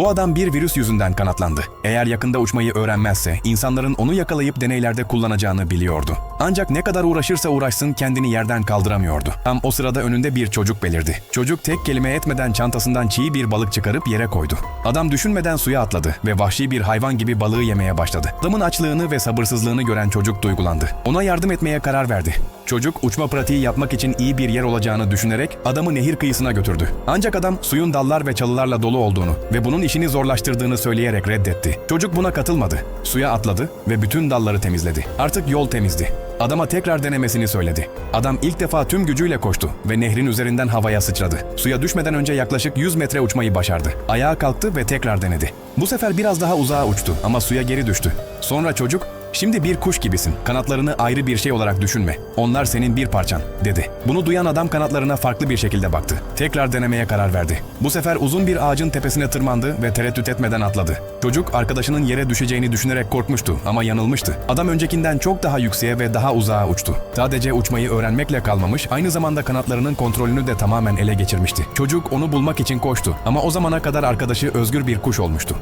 Bu adam bir virüs yüzünden kanatlandı. Eğer yakında uçmayı öğrenmezse insanların onu yakalayıp deneylerde kullanacağını biliyordu. Ancak ne kadar uğraşırsa uğraşsın kendini yerden kaldıramıyordu. Tam o sırada önünde bir çocuk belirdi. Çocuk tek kelime etmeden çantasından çiğ bir balık çıkarıp yere koydu. Adam düşünmeden suya atladı ve vahşi bir hayvan gibi balığı yemeye başladı. Adamın açlığını ve sabırsızlığını gören çocuk duygulandı. Ona yardım etmeye karar verdi. Çocuk uçma pratiği yapmak için iyi bir yer olacağını düşünerek adamı nehir kıyısına götürdü. Ancak adam suyun dallar ve çalılarla dolu olduğunu ve bunun işini zorlaştırdığını söyleyerek reddetti. Çocuk buna katılmadı. Suya atladı ve bütün dalları temizledi. Artık yol temizdi. Adama tekrar denemesini söyledi. Adam ilk defa tüm gücüyle koştu ve nehrin üzerinden havaya sıçradı. Suya düşmeden önce yaklaşık 100 metre uçmayı başardı. Ayağa kalktı ve tekrar denedi. Bu sefer biraz daha uzağa uçtu ama suya geri düştü. Sonra çocuk Şimdi bir kuş gibisin. Kanatlarını ayrı bir şey olarak düşünme. Onlar senin bir parçan, dedi. Bunu duyan adam kanatlarına farklı bir şekilde baktı. Tekrar denemeye karar verdi. Bu sefer uzun bir ağacın tepesine tırmandı ve tereddüt etmeden atladı. Çocuk arkadaşının yere düşeceğini düşünerek korkmuştu ama yanılmıştı. Adam öncekinden çok daha yükseğe ve daha uzağa uçtu. Sadece uçmayı öğrenmekle kalmamış, aynı zamanda kanatlarının kontrolünü de tamamen ele geçirmişti. Çocuk onu bulmak için koştu ama o zamana kadar arkadaşı özgür bir kuş olmuştu.